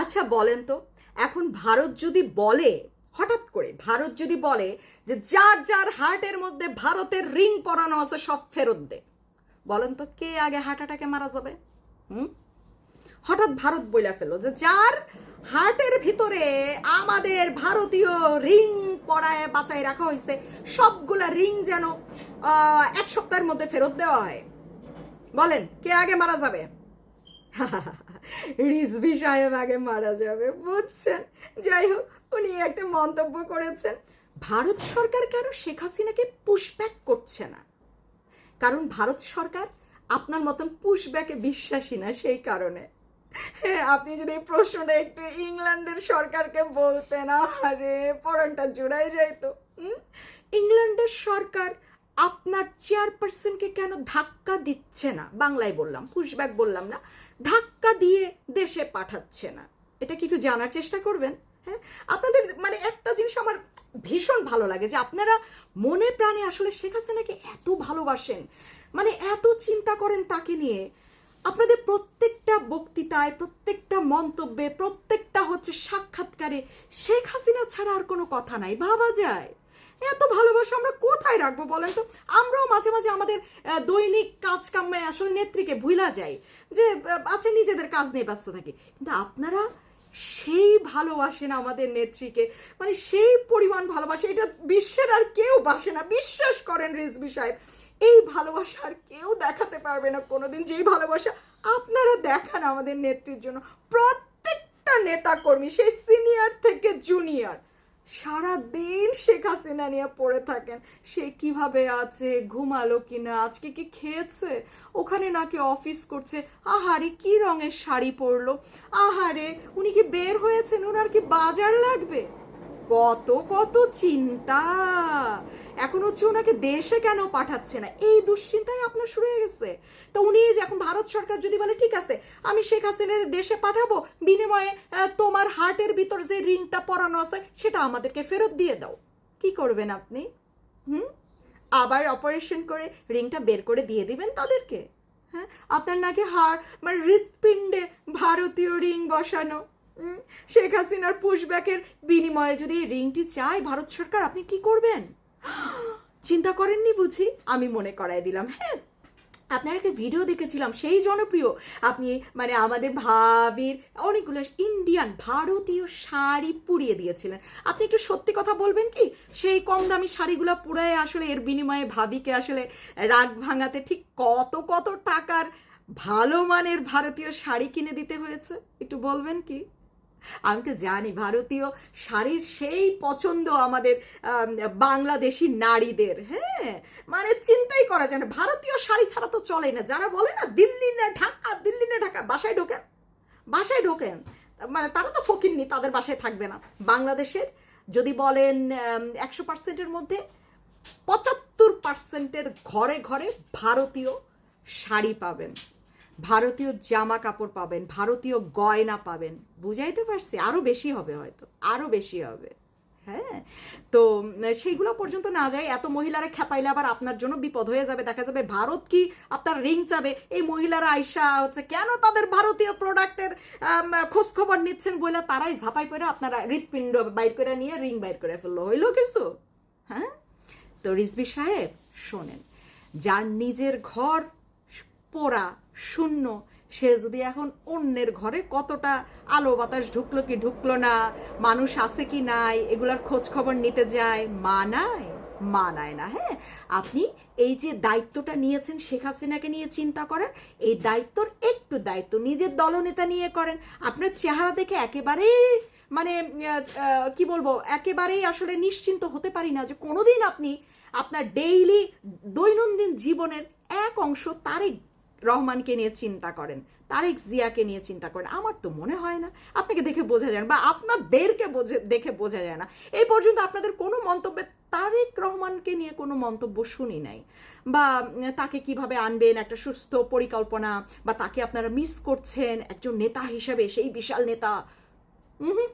আচ্ছা বলেন তো, এখন ভারত যদি বলে, হঠাৎ করে ভারত যদি বলে যে যার যার হার্টের মধ্যে ভারতের রিং পরানো আছে, সব ফেরত দে। বলেন তো, কে আগে হার্ট অ্যাটাকে মারা যাবে? হুম? হঠাৎ ভারত বইলা ফেলল যে যার হার্টের ভিতরে আমাদের ভারতীয় রিং পরায় বাঁচায় রাখা হয়েছে, সবগুলা রিং যেন এক সপ্তাহের মধ্যে ফেরত দেওয়া হয়। বলেন, কে আগে মারা যাবে? রিজভি সাহেব আগে মারা যাবে, বুঝছেন? যাই হোক, উনি একটা মন্তব্য করেছেন, ভারত সরকার কেন শেখ হাসিনাকে পুশব্যাক করছে না? কারণ ভারত সরকার আপনার মতন পুশব্যাকে বিশ্বাসী না সেই কারণে। হ্যাঁ আপনি যদি এই প্রশ্নটা একটু ইংল্যান্ডের সরকারকে বলতেন আরে পরনটা জোড়াই যাইতো? ইংল্যান্ডের সরকার আপনার চেয়ারপারসনকে কেন ধাক্কা দিচ্ছে না? বাংলায় বললাম পুশব্যাক বললাম না, ধাক্কা দিয়ে দেশে পাঠাচ্ছে না। এটা কি একটু জানার চেষ্টা করবেন? হ্যাঁ? আপনাদের মানে একটা জিনিস আমার ভীষণ ভালো লাগে যে আপনারা মনে প্রাণে আসলে শেখ হাসিনাকে এত ভালোবাসেন মানে এত চিন্তা করেন তাকে নিয়ে। আপনাদের প্রত্যেকটা বক্তৃতায়, প্রত্যেকটা মন্তব্যে, প্রত্যেকটা হচ্ছে সাক্ষাৎকারে শেখ হাসিনা ছাড়া আর কোনো কথা নাই। ভাবা যায়। এত ভালোবাসা আমরা কোথায় রাখব বলেন তো? আমরাও মাঝে মাঝে আমাদের দৈনিক কাজ আসলে নেত্রীকে ভুলা যাই যে আছে নিজেদের কাজ নিয়ে ব্যস্ত থাকি। কিন্তু আপনারা সেই ভালোবাসেন আমাদের নেত্রীকে মানে সেই পরিমাণ ভালোবাসে, এটা বিশ্বের আর কেউ বাসে না। বিশ্বাস করেন রিজবি সাহেব, এই ভালোবাসা আর কেউ দেখাতে পারবে না কোনোদিন। যেই ভালোবাসা আপনারা দেখান আমাদের নেত্রীর জন্য, প্রত্যেকটা নেতা কর্মী সেই সিনিয়র থেকে জুনিয়র সারা দিন শেখ হাসিনা নিয়ে পড়ে থাকেন। সে কীভাবে আছে, ঘুমালো কিনা, আজকে কি খেয়েছে, ওখানে নাকি অফিস করছে। আহারে, কি রঙের শাড়ি পরলো? আহারে, উনি কি বের হয়েছেন? ওনার কি বাজার লাগবে? কত কত চিন্তা। এখন হচ্ছে ওনাকে দেশে কেন পাঠাচ্ছে না? এই দুশ্চিন্তাই আপনার শুরু হয়ে গেছে। তো উনি এখন ভারত সরকার যদি বলে, ঠিক আছে, আমি শেখ হাসিনার দেশে পাঠাবো, বিনিময়ে তোমার হার্টের ভিতর যে রিংটা পরানো আছে, সেটা আমাদেরকে ফেরত দিয়ে দাও। কি করবেন আপনি? হুম? আবার অপারেশন করে রিংটা বের করে দিয়ে দিবেন তাদেরকে। হ্যাঁ? আপনার নাকি হাড় মানে হৃৎপিণ্ডে ভারতীয় রিং বসানো। শেখ হাসিনার পুশব্যাকের বিনিময়ে যদি এই রিংটি চায় ভারত সরকার, আপনি কি করবেন? চিন্তা করেননি বুঝি? আমি মনে করাই দিলাম। হ্যাঁ আপনার একটা ভিডিও দেখেছিলাম, সেই জনপ্রিয়। আপনি মানে আমাদের ভাবির অনেকগুলো ইন্ডিয়ান ভারতীয় শাড়ি পুড়িয়ে দিয়েছিলেন। আপনি একটু সত্যি কথা বলবেন কি? সেই কম দামি শাড়িগুলো পুরায় আসলে, এর বিনিময়ে ভাবিকে আসলে রাগ ভাঙাতে ঠিক কত কত টাকার ভালো মানের ভারতীয় শাড়ি কিনে দিতে হয়েছে? একটু বলবেন কি? আমি তো জানি ভারতীয় শাড়ির সেই পছন্দ আমাদের বাংলাদেশি নারীদের হ্যাঁ? মানে চিন্তাই করা যায় না। ভারতীয় শাড়ি ছাড়া তো চলে না। যারা বলে না, দিল্লি না ঢাকা, দিল্লি না ঢাকা, বাসায় ঢোকেন বাসায় ঢোকেন। মানে তারা তো ফকিরনি তাদের বাসায় থাকবে না। বাংলাদেশের যদি বলেন একশো পার্সেন্টের মধ্যে পঁচাত্তর পার্সেন্টের ঘরে ঘরে ভারতীয় শাড়ি পাবেন। ভারতীয় জামা কাপড় পাবেন, ভারতীয় গয়না পাবেন। বুঝাইতে পারছি? আরও বেশি হবে হয়তো আরও বেশি হবে। হ্যাঁ? তো সেইগুলো পর্যন্ত না যায়, এত মহিলারা খেপাইলে আবার আপনার জন্য বিপদ হয়ে যাবে। দেখা যাবে ভারত কি আপনার রিং চাবে? এই মহিলারা আইসা হচ্ছে, কেন তাদের ভারতীয় প্রোডাক্টের খোঁজখবর নিচ্ছেন বলে তারাই ঝাপাই করে আপনারা হৃৎপিণ্ড বাইর করে নিয়ে রিং বাইর করে ফেলল। হইল কিছু? হ্যাঁ? তো রিজবি সাহেব, শোনেন, যার নিজের ঘর পোড়া শূন্য। সে যদি এখন অন্যের ঘরে কতটা আলো বাতাস ঢুকলো কি ঢুকলো না, মানুষ আছে কি নাই, এগুলার খোঁজ খবর নিতে যায়, মানায়? মানায় না হ্যাঁ? আপনি এই যে দায়িত্বটা নিয়েছেন শেখ হাসিনাকে নিয়ে চিন্তা করার এই দায়িত্বর একটু দায়িত্ব নিজের দলনেতা নিয়ে করেন। আপনার চেহারা দেখে একেবারেই মানে কি বলব, একেবারেই আসলে নিশ্চিন্ত হতে পারি না যে কোনোদিন আপনি আপনার ডেইলি দৈনন্দিন জীবনের এক অংশ তারেক রহমানকে নিয়ে চিন্তা করেন, তারেক জিয়াকে নিয়ে চিন্তা করেন, আমার তো মনে হয় না। আপনাকে দেখে বোঝা যায় না বা আপনাদেরকে বোঝে, দেখে বোঝা যায় না। এই পর্যন্ত আপনাদের কোনো মন্তব্যে তারেক রহমানকে নিয়ে কোনো মন্তব্য শুনি নাই। বা তাকে কীভাবে আনবেন, একটা সুস্থ পরিকল্পনা, বা তাকে আপনারা মিস করছেন, একজন নেতা হিসেবে, সেই বিশাল নেতা। হুম।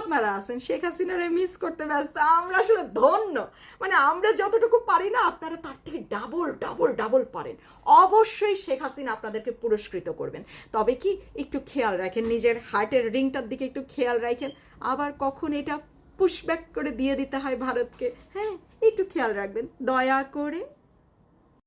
আপনারা আছেন, শেখ হাসিনারে মিস করতে ব্যস্ত, আমরা আসলে ধন্য। মানে আমরা যতটুকু পারি না, আপনারা তার থেকে ডাবল ডাবল ডাবল পারেন। অবশ্যই শেখ হাসিনা আপনাদেরকে পুরস্কৃত করবেন। তবে কি, একটু খেয়াল রাখেন, নিজের হার্টের রিংটার দিকে একটু খেয়াল রাখেন। আবার কখন এটা পুশব্যাক করে দিয়ে দিতে হয় ভারতকে হ্যাঁ একটু খেয়াল রাখবেন। দয়া করে